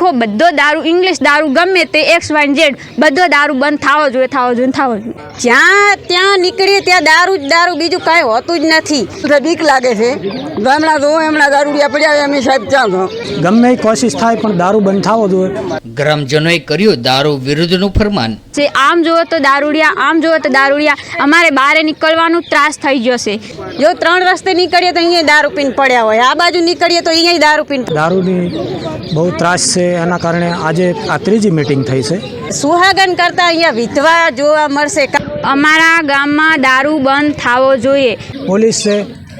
આખો બધો દારૂ ઇંગ્લિશ દારૂ ગમે તે એક્સ વાય ઝેડ બધો દારૂ બંધ થવો જોઈએ થવો જોઈએ થવો જોઈએ. જ્યાં ત્યાં નીકળીએ ત્યાં દારૂ જ દારૂ બીજું કાંઈ હોતું જ નથી. તો બીક લાગે છે? ગામડા તો એમના દારૂડિયા પડ્યા હોય એમ સાહેબ ત્યાં તો. ગમે કોશિશ થાય પણ દારૂ બંધ થવો જોઈએ. ગ્રામજનોએ કર્યું દારૂ વિરુદ્ધનું ફરમાન. જે આમ જુઓ તો દારૂડિયા આમ જુઓ તો દારૂડિયા અમારે બહાર નીકળવાનું ત્રાસ થઈ જશે જો ત્રણ રસ્તે નીકળીએ તો અહીંયા દારૂ પીને પડ્યા હોય આ બાજુ નીકળીએ તો અહીંયા દારૂ પીને દારૂની બહુ ત્રાસ છે એના કારણે આજે આ ત્રીજી મિટિંગ થઈ છે. સુહાગન કરતા અહીંયા વિધવા જોવા મળશે. અમારા ગામમાં દારૂ બંધ થવો જોઈએ. પોલીસ છે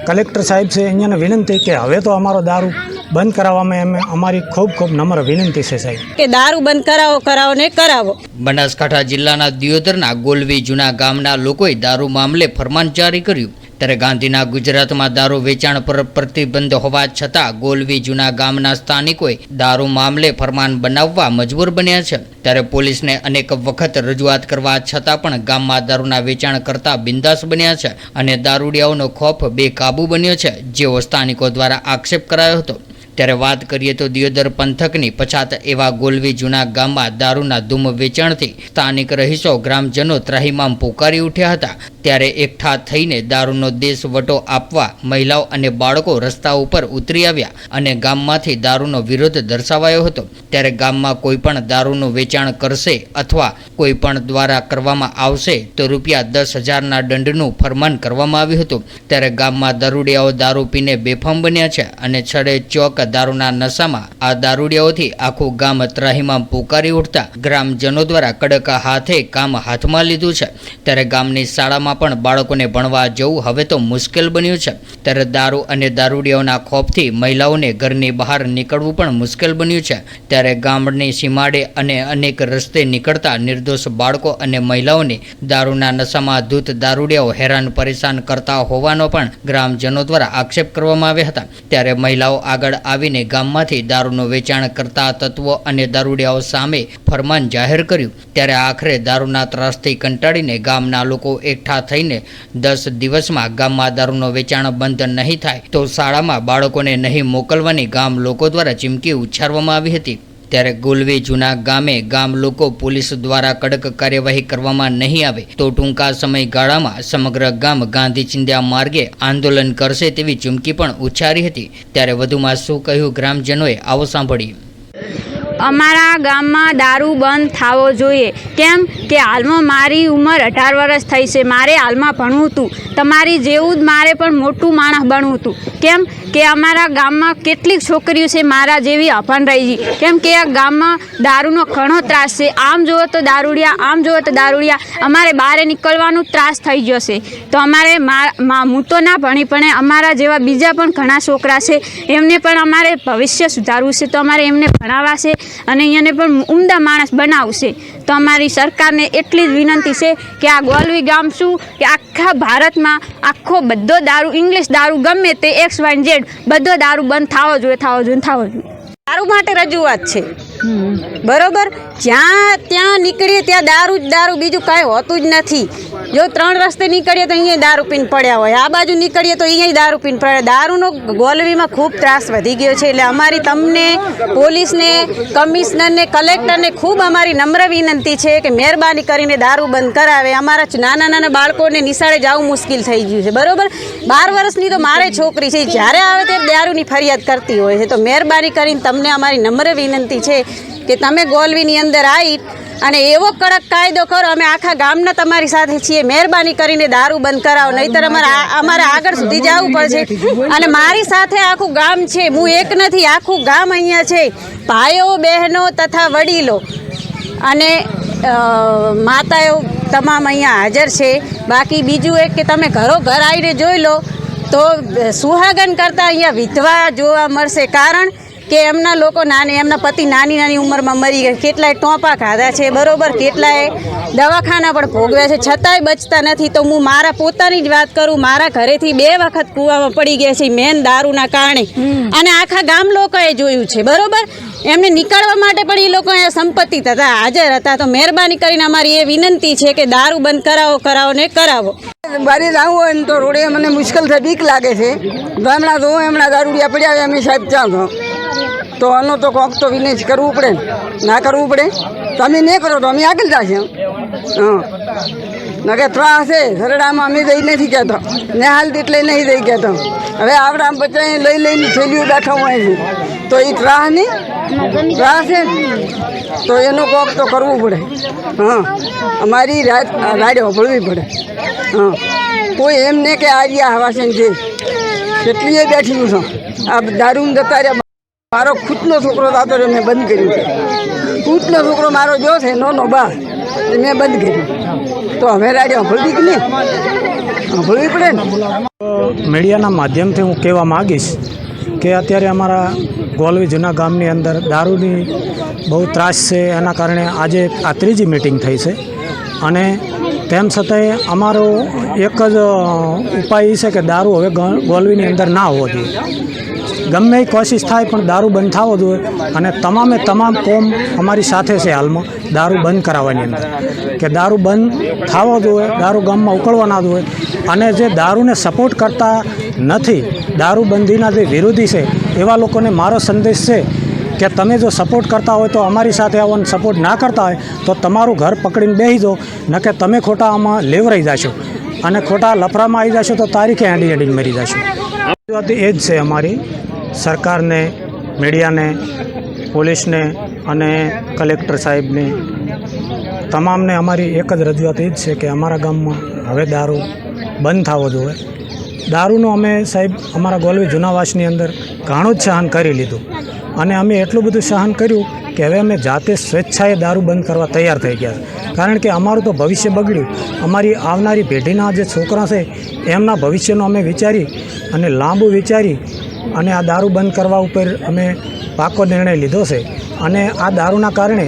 કલેક્ટર સાહેબ છે અહીંયાને વિનંતી કે હવે તો અમારો દારૂ બંધ કરાવવામાં એમ અમારી ખૂબ ખૂબ નમ્ર વિનંતી છે સાહેબ. કે દારૂ બંધ કરાવો કરાવો ને કરાવો. બનાસકાંઠા જિલ્લાના દિયોદરના ગોલવી જૂના ગામના લોકોએ દારૂ મામલે ફરમાન જારી કર્યું. ત્યારે ગાંધીના ગુજરાતમાં દારૂ વેચાણ પર પ્રતિબંધ હોવા છતાં ગોલવી જૂના ગામના સ્થાનિકોએ દારૂ મામલે ફરમાન બનાવવા મજબૂર બન્યા છે. ત્યારે પોલીસને અનેક વખત રજૂઆત કરવા છતાં પણ ગામમાં દારૂના વેચાણ કરતા બિંદાસ બન્યા છે અને દારૂડિયાઓનો ખોફ બેકાબુ બન્યો છે, જેઓ સ્થાનિકો દ્વારા આક્ષેપ કરાયો હતો. ત્યારે વાત કરીએ તો દિયોદર પંથકની પછાત એવા ગોલવી જૂના ગામમાં દારૂના ધૂમ વેચાણથી સ્થાનિક રહીશો, ગ્રામજનો ત્રાહિમામ પોકારી ઉઠ્યા હતા. ત્યારે એકઠા થઈને દારૂનો દેશ વટો આપવા મહિલાઓ અને બાળકો રસ્તા ઉપર ઉતરી આવ્યા અને ગામમાંથી દારૂનો વિરોધ દર્શાવાયો હતો. ત્યારે ગામમાં કોઈ પણ દારૂનું વેચાણ કરશે અથવા કોઈ પણ દ્વારા કરવામાં આવશે તો રૂપિયા દસ હજારના દંડનું ફરમાન કરવામાં આવ્યું હતું. ત્યારે ગામમાં દારૂડિયાઓ દારૂ પીને બેફામ બન્યા છે અને છડે ચોક દારૂના નશામાં આ દારૂડિયાઓથી આખું ગામ ત્રાહીમાં પોકારી ઉઠતા ગ્રામજનો દ્વારા કડક હાથે કામ હાથમાં લીધું છે. ત્યારે ગામની શાળામાં પણ બાળકોને ભણવા જવું હવે તો મુશ્કેલ બન્યું છે. ત્યારે દારૂ અને દારૂડિયાઓના ખોફથી મહિલાઓને ઘરની બહાર નીકળવું પણ મુશ્કેલ બન્યું છે. ત્યારે ગામડની સીમાડે અને અનેક રસ્તે નીકળતા નિર્દોષ બાળકો અને મહિલાઓને દારૂના નશામાં ધૂત દારૂડિયાઓ હેરાન પરેશાન કરતા હોવાનો પણ ગ્રામજનો દ્વારા આક્ષેપ કરવામાં આવ્યા હતા. ત્યારે મહિલાઓ આગળ આવીને ગામમાંથી દારૂનું વેચાણ કરતા તત્વો અને દારૂડિયાઓ સામે ફરમાન જાહેર કર્યું. ત્યારે આખરે દારૂના ત્રાસથી કંટાળીને ગામના લોકો એકઠા થઈને દસ દિવસમાં ગામમાં દારૂનો વેચાણ બંધ નહીં થાય તો શાળામાં બાળકોને નહીં મોકલવાની ગામ લોકો દ્વારા ચીમકી ઉચ્ચારવામાં આવી હતી. ત્યારે ગુલવી જૂના ગામે ગામ લોકો પોલીસ દ્વારા કડક કાર્યવાહી કરવામાં નહીં આવે તો ટૂંકા સમયગાળામાં સમગ્ર ગામ ગાંધી ચિંધ્યા માર્ગે આંદોલન કરશે તેવી ચીમકી પણ ઉચ્ચારી હતી. ત્યારે વધુમાં શું કહ્યું ગ્રામજનોએ આવો સાંભળીએ. અમારા ગામમાં દારૂ બંધ થવો જોઈએ. કેમ કે હાલમાં મારી ઉંમર અઢાર વર્ષ થઈ છે. મારે હાલમાં ભણવું હતું. તમારી જેવું જ મારે પણ મોટું માણસ બનવું હતું. કેમ કે અમારા ગામમાં કેટલીક છોકરીઓ છે મારા જેવી અભણ રહી છે કેમ કે આ ગામમાં દારૂનો ઘણો ત્રાસ છે. આમ જુઓ તો દારૂડિયા, આમ જુઓ તો દારૂડિયા. અમારે બહાર નીકળવાનું ત્રાસ થઈ જશે તો અમારે મા- હું તો ના ભણી, પણ અમારા જેવા બીજા પણ ઘણા છોકરા છે. એમને પણ અમારે ભવિષ્ય સુધારવું છે. તો અમારે એમને ભણાવવા છે અને અહીંયાને પણ ઉમદા માણસ બનાવશે તો અમારી સરકારને એટલી જ વિનંતી છે કે આ ગોલવી ગામ શું? કે આખા ભારતમાં આખો બધો દારૂ, ઇંગ્લિશ દારૂ ગમે તે એક્સ વાય ઝેડ બધો દારૂ બંધ થવો જોઈએ થવો જોઈએ થવો જોઈએ. દારૂ માટે રજૂઆત છે. બરોબર? જ્યાં ત્યાં નીકળીએ ત્યાં દારૂ જ દારૂ, બીજું કાંઈ હોતું જ નથી. જો ત્રણ રસ્તે નીકળીએ તો અહીંયા દારૂ પીને પડ્યા હોય. આ બાજુ નીકળીએ તો અહીંયા દારૂ પીને પડ્યા. દારૂનો ગોલવીમાં ખૂબ ત્રાસ વધી ગયો છે. એટલે અમારી તમને પોલીસને, કમિશનરને, કલેક્ટરને ખૂબ અમારી નમ્ર વિનંતી છે કે મહેરબાની કરીને દારૂ બંધ કરાવે. અમારા નાના નાના બાળકોને નિશાળે જવું મુશ્કેલ થઈ ગયું છે. બરાબર? બાર વર્ષની તો મારે છોકરી છે. જ્યારે આવે ત્યારે દારૂની ફરિયાદ કરતી હોય છે. તો મહેરબાની કરીને તમને અમારી નમ્ર વિનંતી છે કે તમે ગોલવીની અંદર આવી અને એવો કડક કાયદો કરો, અમે આખા ગામના તમારી સાથે છીએ, મહેરબાની કરીને દારૂ બંધ કરાવો, નહીતર અમારે અમારે આગળ સુધી જવું પડશે. અને મારી સાથે આખું ગામ છે, હું એક નથી, આખું ગામ અહીંયા છે. ભાઈઓ, બહેનો તથા વડીલો. અને માતાઓ તમામ અહીંયા હાજર છે. બાકી બીજું એક કે તમે ઘરો ઘર આવીને જોઈ લો, તો સુહાગન કરતાં અહીંયા વિધવા જોવા મળશે. કારણ કે એમના લોકો નાની એમના પતિ નાની નાની ઉંમરમાં મરી ગયા. કેટલાય ટોપા ખાધા છે બરોબર? કેટલાય દવાખાના પણ ભોગવ્યા છે. છતાંય બચતા નથી. તો હું મારા પોતાની જ વાત કરું. મારા ઘરેથી બે વખત કૂવામાં પડી ગયા છે મેન દારૂના કારણે. અને આખા ગામ લોકોએ જોયું છે બરોબર? એમને નીકળવા માટે પણ એ લોકો અહીંયા સંપત્તિ હતા હાજર હતા. તો મહેરબાની કરીને અમારી એ વિનંતી છે કે દારૂ બંધ કરાવો કરાવો ને કરાવો. બારે જવું હોય ને તો રોડે મને મુશ્કેલ થાય બીક લાગે છે. ગામડા તો એમના દારૂડિયા પડ્યા અમે સાહેબ ત્યાં તો આનો તો કોક તો વિનેશ કરવું પડે. ના કરવું પડે. તો અમે નહીં કરો તો અમે આગળ જશે હા. નકે ત્રાસ છે સરડામાં અમે જઈ નથી કહેતો. ને હાલ એટલે નહીં જઈ કહેતો. હવે આપણા બચ્ચા લઈ લઈને થેલીઓ બેઠા હોય છે. તો એ ત્રાસ નહીં ત્રાસ છે તો એનું કોક તો કરવું પડે. હા. અમારી રાત રાડ હોભળવી પડે. હા. કોઈ એમ નહીં કે આ રહ્યા હવા છે કેટલીએ બેઠી છું. આ દારૂમ જતા રહ્યા. મારો ખુદનો છોકરો થતો મેં બંધ કર્યું છે. ખુદનો છોકરો મારો જો છે, નોનો બા એ મેં બંધ કર્યું. તો હવે રાડે સાંભળવી કે નહીં? સાંભળવી પડે ને? મીડિયાના માધ્યમથી હું કહેવા માગીશ કે અત્યારે અમારા ગોલવી જૂના ગામની અંદર દારૂની બહુ ત્રાસ છે, એના કારણે આજે આ ત્રીજી મિટિંગ થઈ છે. અને તેમ છતાંય અમારો એક જ ઉપાય એ છે કે દારૂ હવે ગોલવીની અંદર ના હોવો જોઈએ. ગમે એ કોશિશ થાય, પણ દારૂ બંધ થવો જોઈએ. અને તમામે તમામ કોમ અમારી સાથે છે હાલમાં, દારૂ બંધ કરાવવાની અંદર. કે દારૂ બંધ થવો જોઈએ, દારૂ ગામમાં ઉકળવા ના જોઈએ. અને જે દારૂને સપોર્ટ કરતા નથી દારૂબંધીના જે વિરોધી છે, એવા લોકોને મારો સંદેશ છે કે તમે જો સપોર્ટ કરતા હોય તો અમારી સાથે આવવાનો સપોર્ટ ના કરતા હોય, તો તમારું ઘર પકડીને બેસી જાઓ ન કે તમે ખોટા આમાં લેવરાઈ જશો. અને ખોટા લફરામાં આવી જશો તો તારીખે હાંડી હાંડીને મરી જશો. એ જ છે અમારી. સરકારને, મીડિયાને, પોલીસને અને કલેક્ટર સાહેબને તમામને અમારી એક જ રજૂઆત એ જ છે કે અમારા ગામમાં હવે દારૂ બંધ થવો જોઈએ. દારૂનો અમે સાહેબ અમારા ગોલવી જૂનાવાસની અંદર ઘણું જ સહન કરી લીધું. અને અમે એટલું બધું સહન કર્યું કે હવે અમે જાતે સ્વેચ્છાએ દારૂ બંધ કરવા તૈયાર થઈ ગયા કારણ કે અમારું તો ભવિષ્ય બગડ્યું. અમારી આવનારી પેઢીના જે છોકરા છે, એમના ભવિષ્યનો અમે વિચારી અને લાંબુ વિચારી અને આ દારૂ બંધ કરવા ઉપર અમે પાકો નિર્ણય લીધો છે. અને આ દારૂના કારણે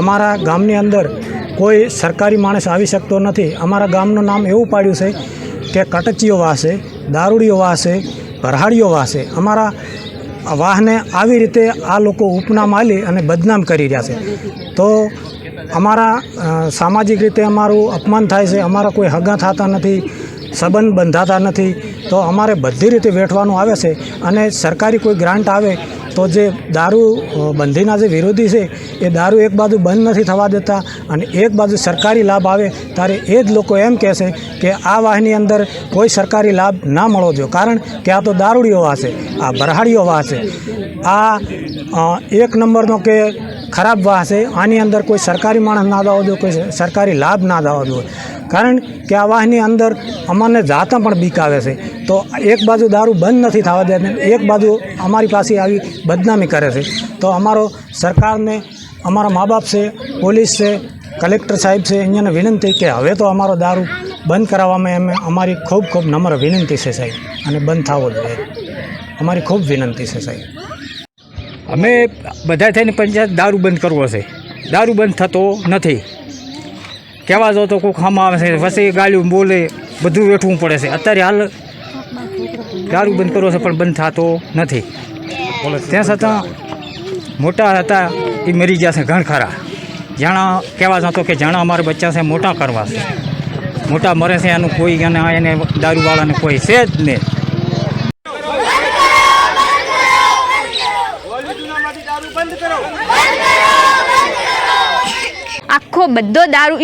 અમારા ગામની અંદર કોઈ સરકારી માણસ આવી શકતો નથી. અમારા ગામનું નામ એવું પાડ્યું છે કે કટચીઓ વાસે દારૂડીઓ વાસે ભરહાડીઓ વાસે. અમારા વાહને આવી રીતે આ લોકો ઉપનામ આલી અને બદનામ કરી રહ્યા છે. તો અમારા સામાજિક રીતે અમારું અપમાન થાય છે. અમારા કોઈ હગા થતા નથી. સંબંધ બંધાતા નથી, તો અમારે બધી રીતે વેઠવાનું આવે છે. અને સરકારી કોઈ ગ્રાન્ટ આવે, તો જે દારૂ બંધીના જે વિરોધી છે, એ દારૂ એક બાજુ બંધ નથી થવા દેતા અને એક બાજુ સરકારી લાભ આવે ત્યારે એ જ લોકો એમ કહેશે કે આ વાહની અંદર કોઈ સરકારી લાભ ના મળવો જોઈએ. કારણ કે આ તો દારૂડીઓ વાસે આ ભરહાડીઓ વાહશે. આ એક નંબરનો કે ખરાબ વાહ છે આની અંદર કોઈ સરકારી માણસ ના દાવો જોઈએ, કોઈ સરકારી લાભ ના દાવો જોઈએ. કારણ કે આ વાહની અંદર અમને જાતા પણ બીક આવે છે. તો એક બાજુ દારૂ બંધ નથી થવા દેતા, એક બાજુ અમારી પાસે આવી બદનામી કરે છે. તો અમારો સરકારને, અમારા મા બાપ છે, પોલીસ છે, કલેક્ટર સાહેબ છે અહીંયાને વિનંતી કે હવે તો અમારો દારૂ બંધ કરાવવામાં એમ અમારી ખૂબ ખૂબ નમ્ર વિનંતી છે સાહેબ. અને બંધ થવો જોઈએ. અમારી ખૂબ વિનંતી છે સાહેબ. અમે બધા થઈને પંચાયત દારૂ બંધ કરવો છે. દારૂ બંધ થતો નથી. કહેવા જાઓ તો કોઈક હામાં આવે છે પછી ગાળ્યું બોલે બધું વેઠવું પડે છે. અત્યારે હાલ દારૂ બંધ કરવો છે પણ બંધ થતો નથી. ત્યાં છતાં મોટા હતા એ મરી ગયા છે ઘણખરા. જાણા કહેવા જતો કે જાણા અમારા બચ્ચા છે મોટા કરવા છે. મોટા મરે છે એનું કોઈ એને એને દારૂવાળાને કોઈ છે જ નહીં. આખો બધો દારૂ